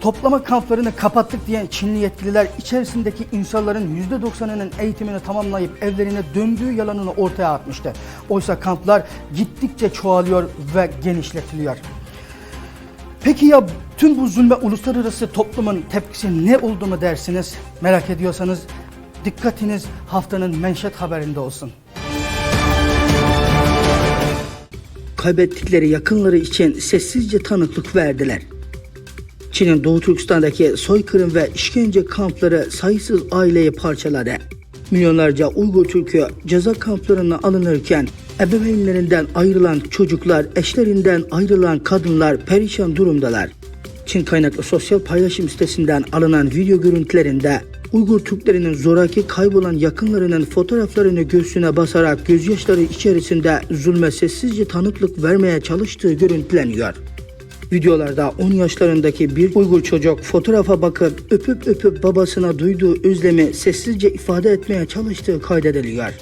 Toplama kamplarını kapattık diyen Çinli yetkililer içerisindeki insanların %90'ının eğitimini tamamlayıp evlerine döndüğü yalanını ortaya atmıştı. Oysa kamplar gittikçe çoğalıyor ve genişletiliyor. Peki ya tüm bu zulme uluslararası toplumun tepkisi ne oldu mu dersiniz? Merak ediyorsanız dikkatiniz haftanın menşet haberinde olsun. Kaybettikleri yakınları için sessizce tanıklık verdiler. Çin'in Doğu Türkistan'daki soykırım ve işkence kampları sayısız aileyi parçaladı. Milyonlarca Uygur Türk'ü ceza kamplarına alınırken ebeveynlerinden ayrılan çocuklar, eşlerinden ayrılan kadınlar perişan durumdalar. Çin kaynaklı sosyal paylaşım sitesinden alınan video görüntülerinde Uygur Türklerinin zoraki kaybolan yakınlarının fotoğraflarını göğsüne basarak gözyaşları içerisinde zulme sessizce tanıklık vermeye çalıştığı görüntüleniyor. Videolarda 10 yaşlarındaki bir Uygur çocuk fotoğrafa bakıp öpüp öpüp babasına duyduğu özlemi sessizce ifade etmeye çalıştığı kaydediliyor.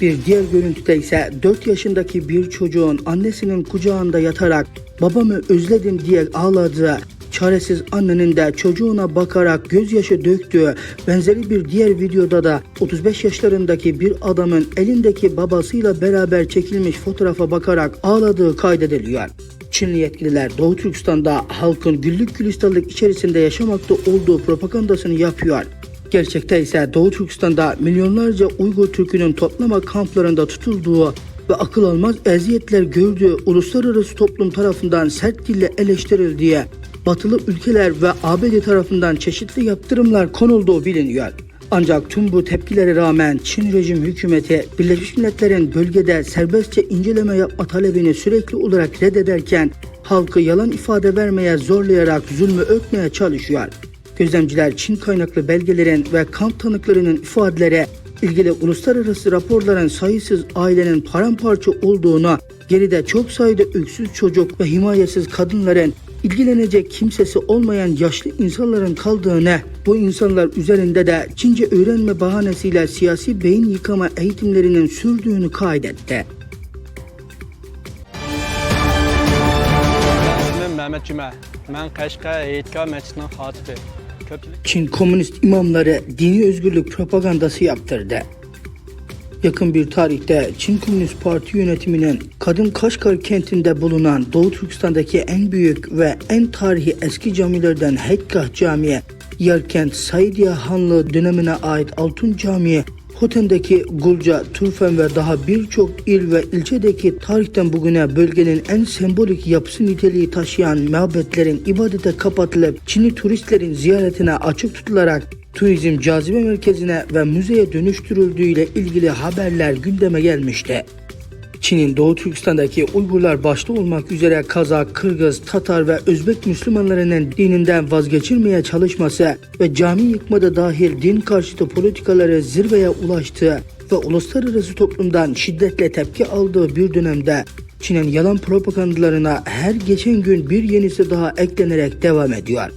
Bir diğer görüntüde ise 4 yaşındaki bir çocuğun annesinin kucağında yatarak babamı özledim diye ağladığı, çaresiz annenin de çocuğuna bakarak gözyaşı döktüğü benzeri bir diğer videoda da 35 yaşlarındaki bir adamın elindeki babasıyla beraber çekilmiş fotoğrafa bakarak ağladığı kaydediliyor. Çinli yetkililer Doğu Türkistan'da halkın güllük gülistanlık içerisinde yaşamakta olduğu propagandasını yapıyor. Gerçekte ise Doğu Türkistan'da milyonlarca Uygur Türk'ünün toplama kamplarında tutulduğu ve akıl almaz eziyetler gördüğü uluslararası toplum tarafından sert dille eleştirildiği, batılı ülkeler ve ABD tarafından çeşitli yaptırımlar konulduğu biliniyor. Ancak tüm bu tepkilere rağmen Çin rejim hükümeti Birleşmiş Milletler'in bölgede serbestçe inceleme yapma talebini sürekli olarak reddederken halkı yalan ifade vermeye zorlayarak zulmü örtmeye çalışıyor. Gözlemciler Çin kaynaklı belgelerin ve kamp tanıklarının ifadeleri ilgili uluslararası raporların sayısız ailenin paramparça olduğunu, geride çok sayıda öksüz çocuk ve himayesiz kadınların ilgilenecek kimsesi olmayan yaşlı insanların kaldığını, bu insanlar üzerinde de Çince öğrenme bahanesiyle siyasi beyin yıkama eğitimlerinin sürdüğünü kaydetti. İsmim Mehmet Cüme. Ben Kaşka Eğitka Mescidinin hatibi. Köprülük Çin komünist imamları dini özgürlük propagandası yaptırdı. Yakın bir tarihte Çin Komünist Parti yönetiminin Kadın Kaşgar kentinde bulunan Doğu Türkistan'daki en büyük ve en tarihi eski camilerden Heydgah Camii, Yerkent Saidiye Hanlığı dönemine ait Altın Camii, Hoten'deki Gulca, Turfen ve daha birçok il ve ilçedeki tarihten bugüne bölgenin en sembolik yapısı niteliği taşıyan mabetlerin ibadete kapatılıp Çinli turistlerin ziyaretine açık tutularak turizm cazibe merkezine ve müzeye dönüştürüldüğüyle ilgili haberler gündeme gelmişti. Çin'in Doğu Türkistan'daki Uygurlar başta olmak üzere Kazak, Kırgız, Tatar ve Özbek Müslümanlarının dininden vazgeçirmeye çalışması ve cami yıkmada dahil din karşıtı politikaları zirveye ulaştığı ve uluslararası toplumdan şiddetle tepki aldığı bir dönemde Çin'in yalan propagandalarına her geçen gün bir yenisi daha eklenerek devam ediyor.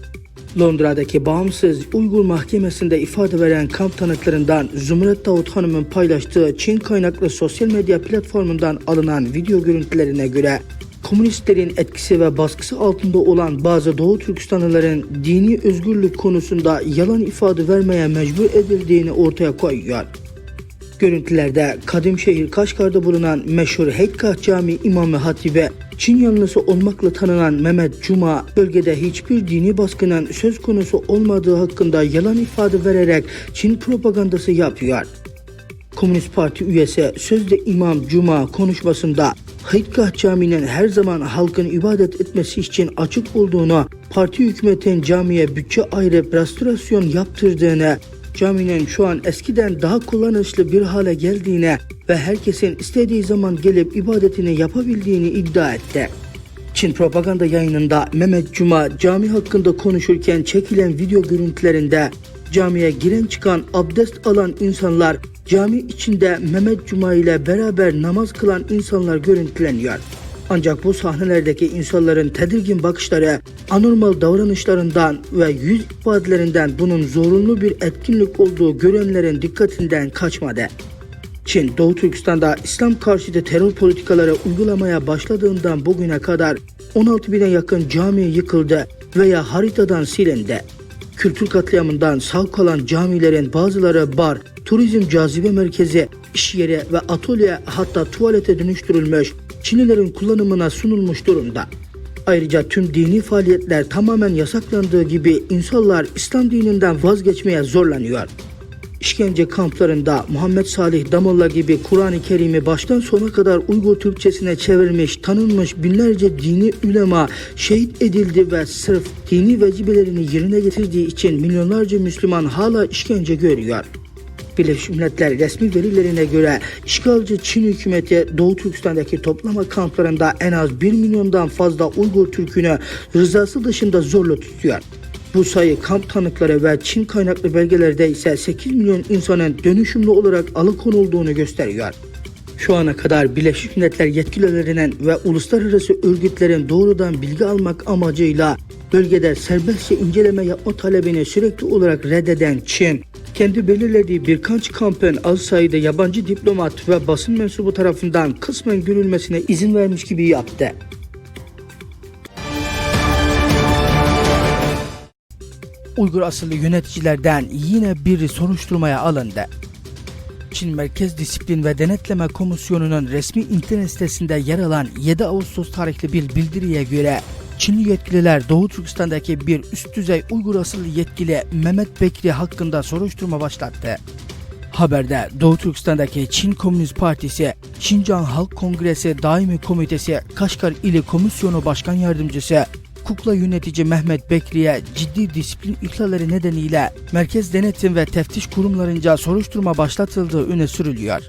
Londra'daki bağımsız Uygur Mahkemesi'nde ifade veren kamp tanıklarından Zümrüt Davut Hanım'ın paylaştığı Çin kaynaklı sosyal medya platformundan alınan video görüntülerine göre komünistlerin etkisi ve baskısı altında olan bazı Doğu Türkistanlıların dini özgürlük konusunda yalan ifade vermeye mecbur edildiğini ortaya koyuyor. Görüntülerde Kadimşehir Kaşgar'da bulunan meşhur Heydgah Camii İmamı Hatibi, Çin yanlısı olmakla tanınan Mehmet Cuma, bölgede hiçbir dini baskının söz konusu olmadığı hakkında yalan ifade vererek Çin propagandası yapıyor. Komünist Parti üyesi sözde İmam Cuma konuşmasında Heydgah Camii'nin her zaman halkın ibadet etmesi için açık olduğunu, parti hükümetin camiye bütçe ayırıp restorasyon yaptırdığını, caminin şu an eskiden daha kullanışlı bir hale geldiğine ve herkesin istediği zaman gelip ibadetini yapabildiğini iddia etti. Çin propaganda yayınında Mehmet Cuma cami hakkında konuşurken çekilen video görüntülerinde camiye giren çıkan abdest alan insanlar, cami içinde Mehmet Cuma ile beraber namaz kılan insanlar görüntüleniyor. Ancak bu sahnelerdeki insanların tedirgin bakışları, anormal davranışlarından ve yüz ifadelerinden bunun zorunlu bir etkinlik olduğu görenlerin dikkatinden kaçmadı. Çin, Doğu Türkistan'da İslam karşıtı terör politikaları uygulamaya başladığından bugüne kadar 16 bine yakın cami yıkıldı veya haritadan silindi. Kültür katliamından sağ kalan camilerin bazıları bar, turizm cazibe merkezi, iş yeri ve atölye hatta tuvalete dönüştürülmüş, Çinlilerin kullanımına sunulmuş durumda. Ayrıca tüm dini faaliyetler tamamen yasaklandığı gibi insanlar İslam dininden vazgeçmeye zorlanıyor. İşkence kamplarında Muhammed Salih Damolla gibi Kur'an-ı Kerim'i baştan sona kadar Uygur Türkçesine çevirmiş, tanınmış binlerce dini ülema şehit edildi ve sırf dini vecibelerini yerine getirdiği için milyonlarca Müslüman hala işkence görüyor. Birleşmiş Milletler resmi verilerine göre işgalci Çin hükümeti Doğu Türkistan'daki toplama kamplarında en az 1 milyondan fazla Uygur Türk'ünü rızası dışında zorla tutuyor. Bu sayı kamp tanıkları ve Çin kaynaklı belgelerde ise 8 milyon insanın dönüşümlü olarak alıkonulduğunu gösteriyor. Şu ana kadar Birleşmiş Milletler yetkililerinin ve uluslararası örgütlerin doğrudan bilgi almak amacıyla bölgede serbestçe inceleme yapma talebini sürekli olarak reddeden Çin, kendi belirlediği birkaç kampın az sayıda yabancı diplomat ve basın mensubu tarafından kısmen görülmesine izin vermiş gibi yaptı. Uygur asıllı yöneticilerden yine bir soruşturmaya alındı. Çin Merkez Disiplin ve Denetleme Komisyonu'nun resmi internet sitesinde yer alan 7 Ağustos tarihli bir bildiriye göre Çinli yetkililer Doğu Türkistan'daki bir üst düzey Uygur asıllı yetkili Mehmet Bekri hakkında soruşturma başlattı. Haberde Doğu Türkistan'daki Çin Komünist Partisi, Şincan Halk Kongresi Daimi Komitesi Kaşgar İli Komisyonu Başkan Yardımcısı Kukla yönetici Mehmet Bekri'ye ciddi disiplin ihlalleri nedeniyle Merkez Denetim ve Teftiş Kurumlarınca soruşturma başlatıldığı öne sürülüyor.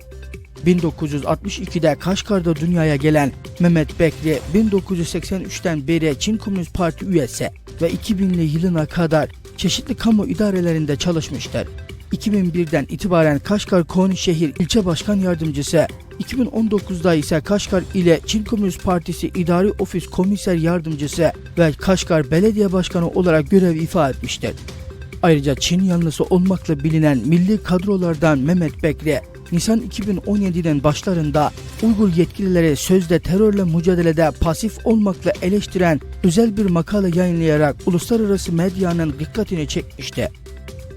1962'de Kaşgar'da dünyaya gelen Mehmet Bekri 1983'ten beri Çin Komünist Parti üyesi ve 2000'li yılına kadar çeşitli kamu idarelerinde çalışmıştır. 2001'den itibaren Kaşgar Koni Şehir İlçe Başkan Yardımcısı, 2019'da ise Kaşgar ile Çin Komünist Partisi İdari Ofis Komiser Yardımcısı ve Kaşgar Belediye Başkanı olarak görev ifa etmiştir. Ayrıca Çin yanlısı olmakla bilinen milli kadrolardan Mehmet Bekri, Nisan 2017'den başlarında Uygur yetkilileri sözde terörle mücadelede pasif olmakla eleştiren özel bir makale yayınlayarak uluslararası medyanın dikkatini çekmişti.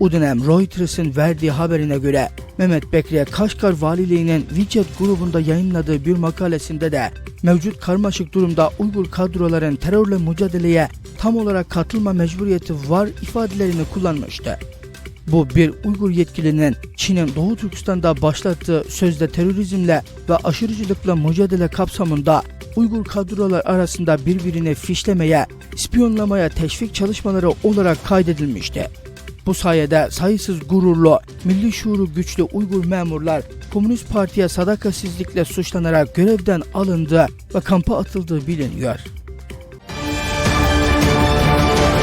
O dönem Reuters'ın verdiği haberine göre Mehmet Bekri Kaşgar Valiliği'nin Widget grubunda yayınladığı bir makalesinde de mevcut karmaşık durumda Uygur kadroların terörle mücadeleye tam olarak katılma mecburiyeti var ifadelerini kullanmıştı. Bu bir Uygur yetkilinin Çin'in Doğu Türkistan'da başlattığı sözde terörizmle ve aşırıcılıkla mücadele kapsamında Uygur kadrolar arasında birbirini fişlemeye, ispiyonlamaya teşvik çalışmaları olarak kaydedilmişti. Bu sayede sayısız gururlu, milli şuuru güçlü Uygur memurlar Komünist Parti'ye sadakatsizlikle suçlanarak görevden alındı ve kampa atıldığı biliniyor.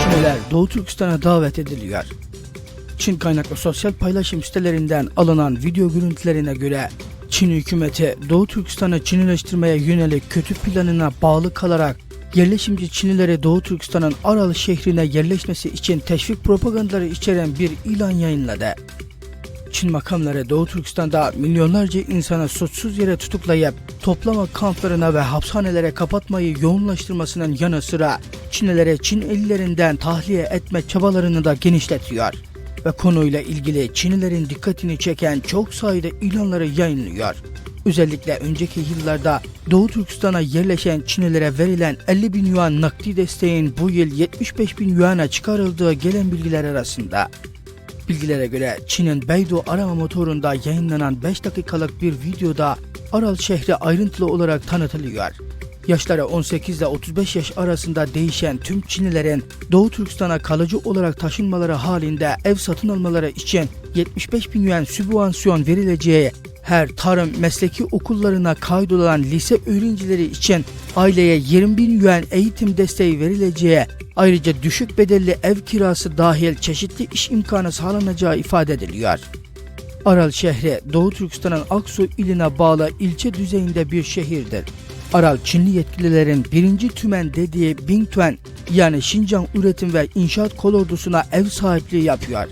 Çinliler Doğu Türkistan'a davet ediliyor. Çin kaynaklı sosyal paylaşım sitelerinden alınan video görüntülerine göre Çin hükümeti Doğu Türkistan'ı Çinileştirmeye yönelik kötü planına bağlı kalarak yerleşimci Çinlileri Doğu Türkistan'ın Aral şehrine yerleşmesi için teşvik propagandaları içeren bir ilan yayınladı. Çin makamları Doğu Türkistan'da milyonlarca insanı suçsuz yere tutuklayıp toplama kamplarına ve hapishanelere kapatmayı yoğunlaştırmasının yanı sıra Çinlilere Çin ellerinden tahliye etme çabalarını da genişletiyor ve konuyla ilgili Çinlilerin dikkatini çeken çok sayıda ilanları yayınlıyor. Özellikle önceki yıllarda Doğu Türkistan'a yerleşen Çinlilere verilen 50 bin yuan nakdi desteğin bu yıl 75 bin yuana çıkarıldığı gelen bilgiler arasında. Bilgilere göre Çin'in Beidou arama motorunda yayınlanan 5 dakikalık bir videoda Aral şehri ayrıntılı olarak tanıtılıyor. Yaşları 18 ile 35 yaş arasında değişen tüm Çinlilerin Doğu Türkistan'a kalıcı olarak taşınmaları halinde ev satın almaları için 75 bin yuan sübvansiyon verileceği her tarım mesleki okullarına kaydolan lise öğrencileri için aileye 20 bin yuan eğitim desteği verileceği, ayrıca düşük bedelli ev kirası dahil çeşitli iş imkanı sağlanacağı ifade ediliyor. Aral şehri Doğu Türkistan'ın Aksu iline bağlı ilçe düzeyinde bir şehirdir. Aral Çinli yetkililerin birinci tümen dediği Bingtuen yani Şincan Üretim ve İnşaat Kolordusuna ev sahipliği yapıyor.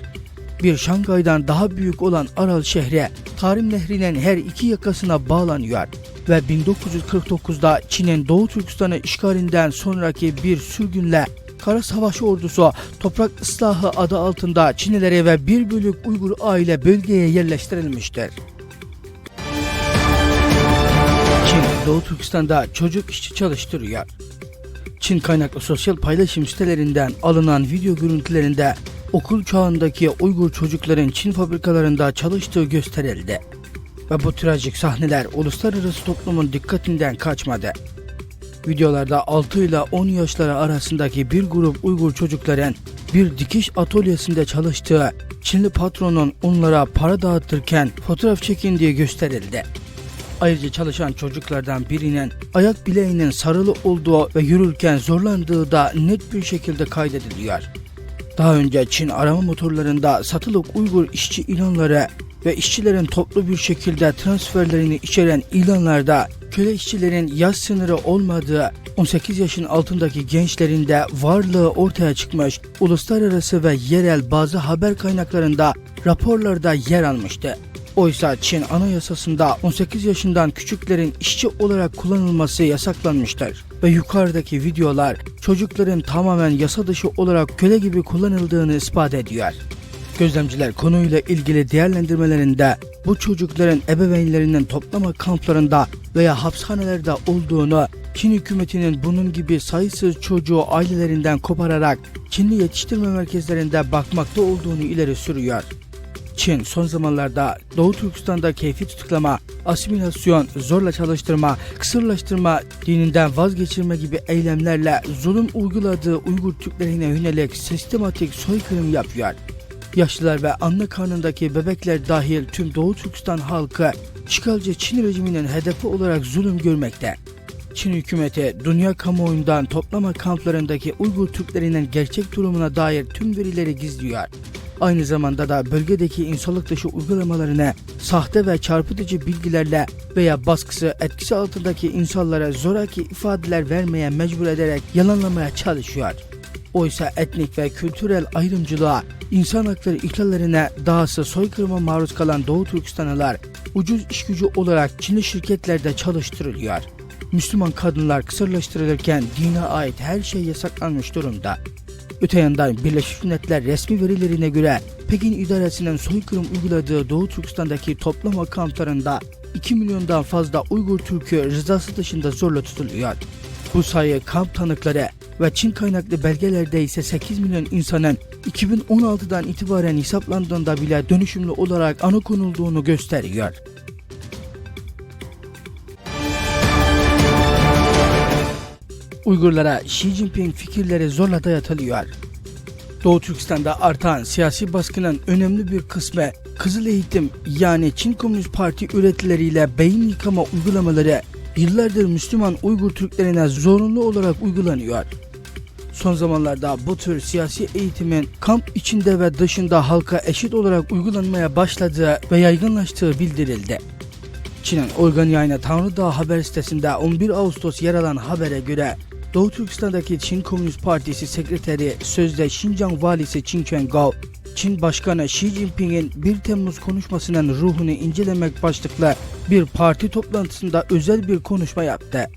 Bir Şangay'dan daha büyük olan Aral şehri Tarim Nehri'nin her iki yakasına bağlanıyor ve 1949'da Çin'in Doğu Türkistan'ı işgalinden sonraki bir sürgünle Kara Savaş Ordusu toprak ıslahı adı altında Çinlilere ve bir bölük Uygur aile bölgeye yerleştirilmiştir. Çin Doğu Türkistan'da çocuk işçi çalıştırıyor. Çin kaynaklı sosyal paylaşım sitelerinden alınan video görüntülerinde okul çağındaki Uygur çocukların Çin fabrikalarında çalıştığı gösterildi. Ve bu trajik sahneler uluslararası toplumun dikkatinden kaçmadı. Videolarda 6 ile 10 yaşları arasındaki bir grup Uygur çocukların bir dikiş atölyesinde çalıştığı Çinli patronun onlara para dağıtırken fotoğraf çekindiği gösterildi. Ayrıca çalışan çocuklardan birinin ayak bileğinin sarılı olduğu ve yürürken zorlandığı da net bir şekilde kaydediliyor. Daha önce Çin arama motorlarında satılık Uygur işçi ilanları ve işçilerin toplu bir şekilde transferlerini içeren ilanlarda köle işçilerin yaş sınırı olmadığı 18 yaşın altındaki gençlerin de varlığı ortaya çıkmış uluslararası ve yerel bazı haber kaynaklarında raporlarda yer almıştı. Oysa Çin anayasasında 18 yaşından küçüklerin işçi olarak kullanılması yasaklanmıştır ve yukarıdaki videolar çocukların tamamen yasa dışı olarak köle gibi kullanıldığını ispat ediyor. Gözlemciler konuyla ilgili değerlendirmelerinde bu çocukların ebeveynlerinin toplama kamplarında veya hapishanelerde olduğunu, Çin hükümetinin bunun gibi sayısız çocuğu ailelerinden kopararak Çinli yetiştirme merkezlerinde bakmakta olduğunu ileri sürüyor. Çin son zamanlarda Doğu Türkistan'da keyfi tutuklama, asimilasyon, zorla çalıştırma, kısırlaştırma, dininden vazgeçirme gibi eylemlerle zulüm uyguladığı Uygur Türklerine yönelik sistematik soykırım yapıyor. Yaşlılar ve anne karnındaki bebekler dahil tüm Doğu Türkistan halkı işgalci Çin rejiminin hedefi olarak zulüm görmekte. Çin hükümeti dünya kamuoyundan toplama kamplarındaki Uygur Türklerinin gerçek durumuna dair tüm verileri gizliyor. Aynı zamanda da bölgedeki insanlık dışı uygulamalarını sahte ve çarpıtıcı bilgilerle veya baskısı etkisi altındaki insanlara zoraki ifadeler vermeye mecbur ederek yalanlamaya çalışıyor. Oysa etnik ve kültürel ayrımcılığa, insan hakları ihlallerine dahası soykırıma maruz kalan Doğu Türkistanlılar ucuz iş gücü olarak Çinli şirketlerde çalıştırılıyor. Müslüman kadınlar kısırlaştırılırken dine ait her şey yasaklanmış durumda. Öte yandan Birleşmiş Milletler resmi verilerine göre Pekin idaresinin soykırım uyguladığı Doğu Türkistan'daki toplama kamplarında 2 milyondan fazla Uygur Türk'ü rızası dışında zorla tutuluyor. Bu sayı kamp tanıkları ve Çin kaynaklı belgelerde ise 8 milyon insanın 2016'dan itibaren hesaplandığında bile dönüşümlü olarak ana konulduğunu gösteriyor. Uygurlara Xi Jinping fikirleri zorla dayatılıyor. Doğu Türkistan'da artan siyasi baskının önemli bir kısmı Kızıl Eğitim yani Çin Komünist Parti üretileriyle beyin yıkama uygulamaları yıllardır Müslüman Uygur Türklerine zorunlu olarak uygulanıyor. Son zamanlarda bu tür siyasi eğitimin kamp içinde ve dışında halka eşit olarak uygulanmaya başladığı ve yaygınlaştığı bildirildi. Çin'in organ yayını Tanrı Dağı haber sitesinde 11 Ağustos yer alan habere göre Doğu Türkistan'daki Çin Komünist Partisi Sekreteri sözde Şincan Valisi Çin Cheng-gao, Çin Başkanı Xi Jinping'in 1 Temmuz konuşmasının ruhunu incelemek başlıklı bir parti toplantısında özel bir konuşma yaptı.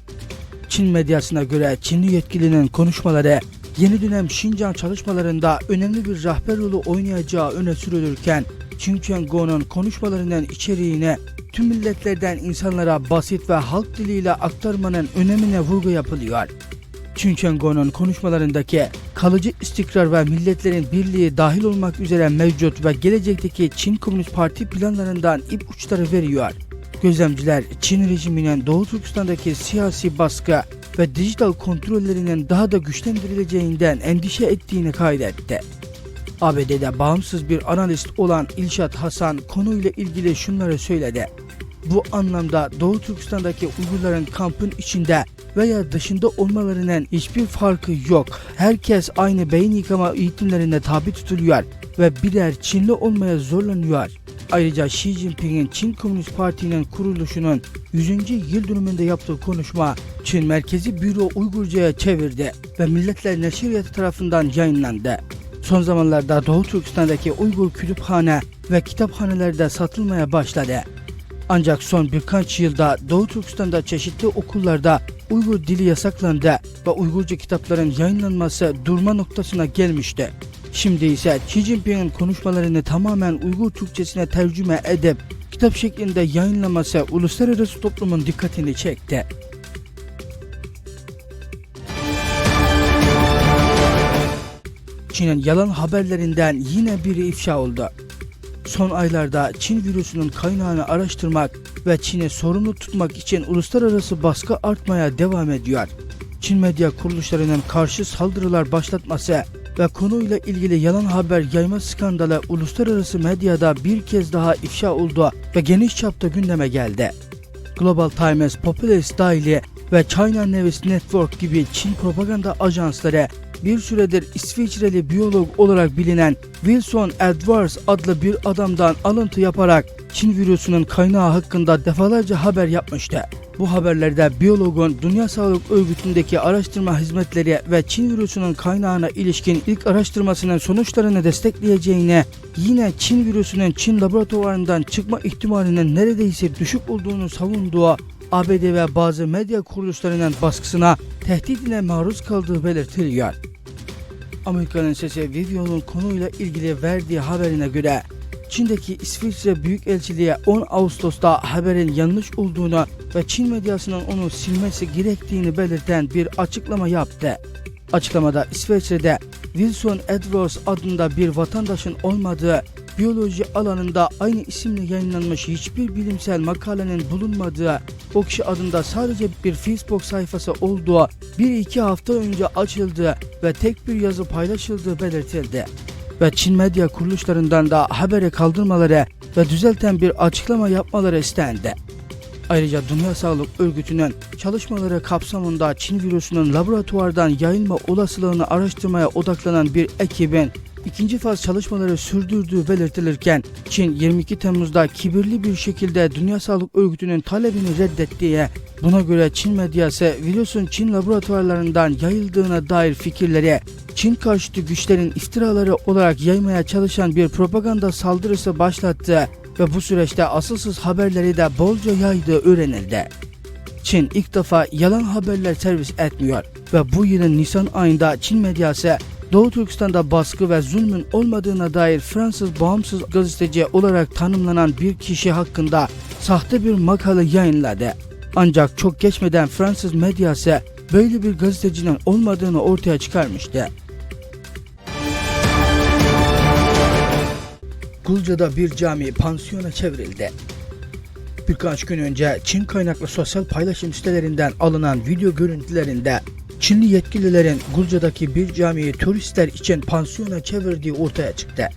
Çin medyasına göre Çinli yetkilinin konuşmaları yeni dönem Şincan çalışmalarında önemli bir rehber rolü oynayacağı öne sürülürken Çin Cheng-go'nun konuşmalarının içeriğine tüm milletlerden insanlara basit ve halk diliyle aktarmanın önemine vurgu yapılıyor. Çin Cheng-go'nun konuşmalarındaki kalıcı istikrar ve milletlerin birliği dahil olmak üzere mevcut ve gelecekteki Çin Komünist Parti planlarından ip uçları veriyor. Gözlemciler Çin rejiminin Doğu Türkistan'daki siyasi baskı ve dijital kontrollerinin daha da güçlendirileceğinden endişe ettiğini kaydetti. ABD'de bağımsız bir analist olan İlşat Hasan konuyla ilgili şunları söyledi. Bu anlamda Doğu Türkistan'daki Uygurların kampın içinde veya dışında olmalarının hiçbir farkı yok. Herkes aynı beyin yıkama eğitimlerine tabi tutuluyor ve birer Çinli olmaya zorlanıyor. Ayrıca Xi Jinping'in Çin Komünist Parti'nin kuruluşunun 100. yıl dönümünde yaptığı konuşma Çin Merkezi Büro Uygurca'ya çevirdi ve Milletler Neşriyatı tarafından yayınlandı. Son zamanlarda Doğu Türkistan'daki Uygur kütüphane ve kitaphanelerde satılmaya başladı. Ancak son birkaç yılda Doğu Türkistan'da çeşitli okullarda Uygur dili yasaklandı ve Uygurca kitapların yayınlanması durma noktasına gelmişti. Şimdi ise Xi Jinping'in konuşmalarını tamamen Uygur Türkçesine tercüme edip kitap şeklinde yayınlaması uluslararası toplumun dikkatini çekti. Çin'in yalan haberlerinden yine biri ifşa oldu. Son aylarda Çin virüsünün kaynağını araştırmak ve Çin'i sorumlu tutmak için uluslararası baskı artmaya devam ediyor. Çin medya kuruluşlarının karşı saldırılar başlatması ve konuyla ilgili yalan haber yayma skandalı uluslararası medyada bir kez daha ifşa oldu ve geniş çapta gündeme geldi. Global Times, Populist Daily ve China News Network gibi Çin propaganda ajansları bir süredir İsviçreli biyolog olarak bilinen Wilson Edwards adlı bir adamdan alıntı yaparak Çin virüsünün kaynağı hakkında defalarca haber yapmıştı. Bu haberlerde biyologun Dünya Sağlık Örgütü'ndeki araştırma hizmetleri ve Çin virüsünün kaynağına ilişkin ilk araştırmasının sonuçlarını destekleyeceğine, yine Çin virüsünün Çin laboratuvarından çıkma ihtimalinin neredeyse düşük olduğunu savunduğu ABD ve bazı medya kuruluşlarının baskısına, tehdidine maruz kaldığı belirtiliyor. Amerika'nın sesi videonun konuyla ilgili verdiği haberine göre Çin'deki İsviçre Büyükelçiliği 10 Ağustos'ta haberin yanlış olduğunu ve Çin medyasının onu silmesi gerektiğini belirten bir açıklama yaptı. Açıklamada İsviçre'de Wilson Edwards adında bir vatandaşın olmadığı, biyoloji alanında aynı isimle yayınlanmış hiçbir bilimsel makalenin bulunmadığı, o kişi adında sadece bir Facebook sayfası olduğu, bir iki hafta önce açıldığı ve tek bir yazı paylaşıldığı belirtildi ve Çin medya kuruluşlarından da haberi kaldırmaları ve düzelten bir açıklama yapmaları istendi. Ayrıca Dünya Sağlık Örgütü'nün çalışmaları kapsamında Çin virüsünün laboratuvardan yayılma olasılığını araştırmaya odaklanan bir ekibin ikinci faz çalışmaları sürdürdüğü belirtilirken Çin 22 Temmuz'da kibirli bir şekilde Dünya Sağlık Örgütü'nün talebini reddettiği buna göre Çin medyası virüsün Çin laboratuvarlarından yayıldığına dair fikirleri Çin karşıtı güçlerin iftiraları olarak yaymaya çalışan bir propaganda saldırısı başlattı ve bu süreçte asılsız haberleri de bolca yaydığı öğrenildi. Çin ilk defa yalan haberler servis etmiyor ve bu yılın Nisan ayında Çin medyası Doğu Türkistan'da baskı ve zulmün olmadığına dair Fransız bağımsız gazeteci olarak tanımlanan bir kişi hakkında sahte bir makale yayınladı. Ancak çok geçmeden Fransız medyası böyle bir gazetecinin olmadığını ortaya çıkarmıştı. Gulca'da bir cami pansiyona çevrildi. Birkaç gün önce Çin kaynaklı sosyal paylaşım sitelerinden alınan video görüntülerinde Çinli yetkililerin Gulca'daki bir camiyi turistler için pansiyona çevirdiği ortaya çıktı.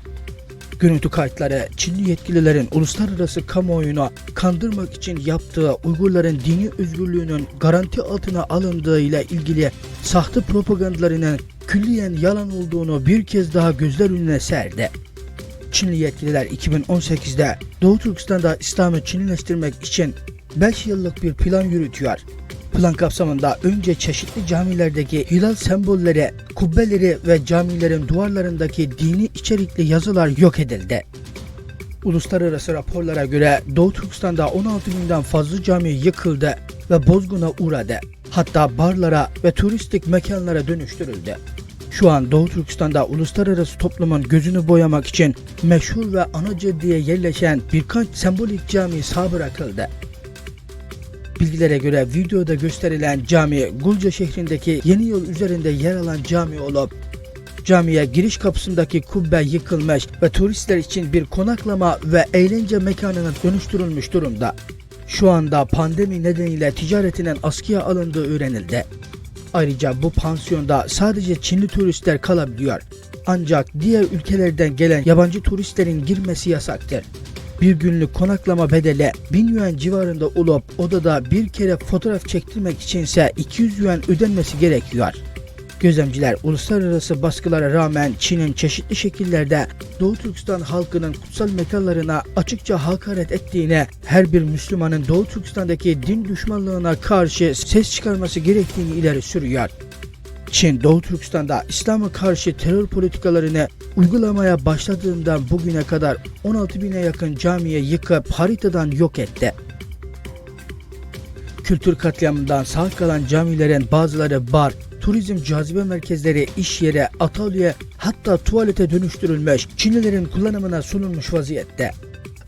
Görüntü kayıtları Çinli yetkililerin uluslararası kamuoyunu kandırmak için yaptığı Uygurların dini özgürlüğünün garanti altına alındığı ile ilgili sahte propagandalarının külliyen yalan olduğunu bir kez daha gözler önüne serdi. Çinli yetkililer 2018'de Doğu Türkistan'da İslam'ı Çinlileştirmek için 5 yıllık bir plan yürütüyor. Plan kapsamında önce çeşitli camilerdeki hilal sembolleri, kubbeleri ve camilerin duvarlarındaki dini içerikli yazılar yok edildi. Uluslararası raporlara göre Doğu Türkistan'da 16 binden fazla cami yıkıldı ve bozguna uğradı. Hatta barlara ve turistik mekanlara dönüştürüldü. Şu an Doğu Türkistan'da uluslararası toplumun gözünü boyamak için meşhur ve ana caddeye yerleşen birkaç sembolik cami sağ bırakıldı. Bilgilere göre videoda gösterilen cami Gulca şehrindeki yeni yol üzerinde yer alan cami olup camiye giriş kapısındaki kubbe yıkılmış ve turistler için bir konaklama ve eğlence mekanına dönüştürülmüş durumda. Şu anda pandemi nedeniyle ticaretinin askıya alındığı öğrenildi. Ayrıca bu pansiyonda sadece Çinli turistler kalabiliyor. Ancak diğer ülkelerden gelen yabancı turistlerin girmesi yasaktır. Bir günlük konaklama bedeli 1000 yuan civarında olup odada bir kere fotoğraf çektirmek içinse 200 yuan ödenmesi gerekiyor. Gözlemciler uluslararası baskılara rağmen Çin'in çeşitli şekillerde Doğu Türkistan halkının kutsal mekanlarına açıkça hakaret ettiğine, her bir Müslümanın Doğu Türkistan'daki din düşmanlığına karşı ses çıkarması gerektiğini ileri sürüyor. Çin, Doğu Türkistan'da İslam'a karşı terör politikalarını uygulamaya başladığından bugüne kadar 16 bine yakın camiye yıkıp haritadan yok etti. Kültür katliamından sağ kalan camilerin bazıları bar, turizm cazibe merkezleri, iş yeri, atölye hatta tuvalete dönüştürülmüş, Çinlilerin kullanımına sunulmuş vaziyette.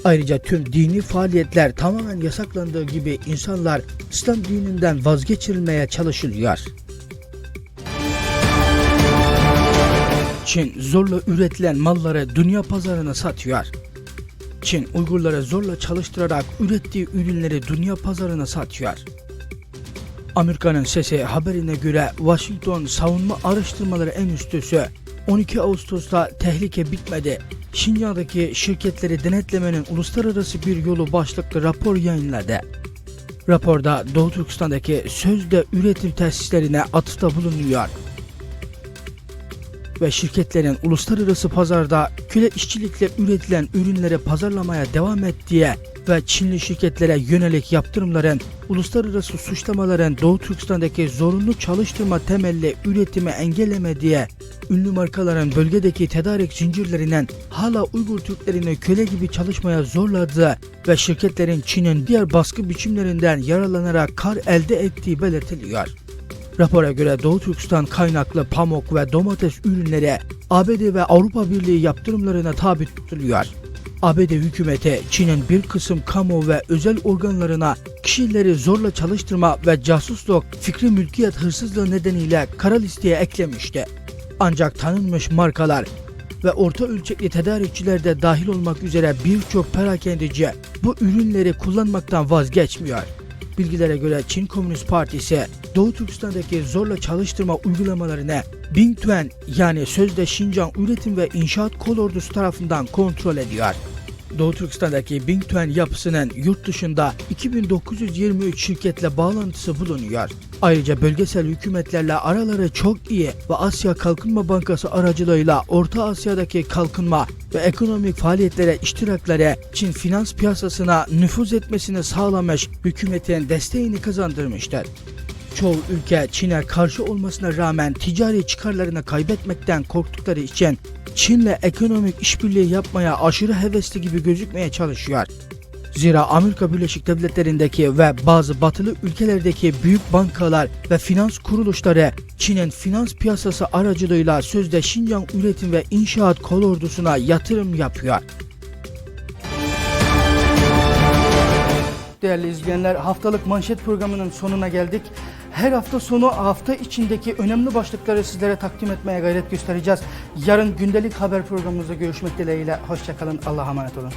Ayrıca tüm dini faaliyetler tamamen yasaklandığı gibi insanlar İslam dininden vazgeçirilmeye çalışılıyor. Çin zorla üretilen malları dünya pazarına satıyor. Çin Uygurları zorla çalıştırarak ürettiği ürünleri dünya pazarına satıyor. Amerika'nın sesi haberine göre Washington Savunma Araştırmaları Enstitüsü 12 Ağustos'ta tehlike bitmedi. Şincan'daki şirketleri denetlemenin uluslararası bir yolu başlıklı rapor yayınladı. Raporda Doğu Türkistan'daki sözde üretim tesislerine atıfta bulunuyor ve şirketlerin uluslararası pazarda köle işçilikle üretilen ürünleri pazarlamaya devam ettiği ve Çinli şirketlere yönelik yaptırımların, uluslararası suçlamaların Doğu Türkistan'daki zorunlu çalıştırma temelli üretimi engellemediği, ünlü markaların bölgedeki tedarik zincirlerinden hala Uygur Türklerini köle gibi çalışmaya zorladığı ve şirketlerin Çin'in diğer baskı biçimlerinden yararlanarak kar elde ettiği belirtiliyor. Rapora göre Doğu Türkistan kaynaklı pamuk ve domates ürünleri ABD ve Avrupa Birliği yaptırımlarına tabi tutuluyor. ABD hükümeti Çin'in bir kısım kamu ve özel organlarına kişileri zorla çalıştırma ve casusluk, fikri mülkiyet hırsızlığı nedeniyle kara listeye eklemişti. Ancak tanınmış markalar ve orta ölçekli tedarikçiler de dahil olmak üzere birçok perakendeci bu ürünleri kullanmaktan vazgeçmiyor. Bilgilere göre Çin Komünist Partisi Doğu Türkistan'daki zorla çalıştırma uygulamalarını Bingtuen yani sözde Şincan Üretim ve İnşaat Kolordusu tarafından kontrol ediyor. Doğu Türkistan'daki Bingtuen yapısının yurt dışında 2923 şirketle bağlantısı bulunuyor. Ayrıca bölgesel hükümetlerle araları çok iyi ve Asya Kalkınma Bankası aracılığıyla Orta Asya'daki kalkınma ve ekonomik faaliyetlere iştirakları Çin finans piyasasına nüfuz etmesini sağlamış hükümetin desteğini kazandırmıştır. Çoğu ülke Çin'e karşı olmasına rağmen ticari çıkarlarını kaybetmekten korktukları için Çin'le ekonomik işbirliği yapmaya aşırı hevesli gibi gözükmeye çalışıyor. Zira Amerika Birleşik Devletleri'ndeki ve bazı batılı ülkelerdeki büyük bankalar ve finans kuruluşları Çin'in finans piyasası aracılığıyla sözde Şincan Üretim ve İnşaat Kolordusu'na yatırım yapıyor. Değerli izleyenler haftalık manşet programının sonuna geldik. Her hafta sonu hafta içindeki önemli başlıkları sizlere takdim etmeye gayret göstereceğiz. Yarın gündelik haber programımızda görüşmek dileğiyle. Hoşçakalın. Allah'a emanet olun.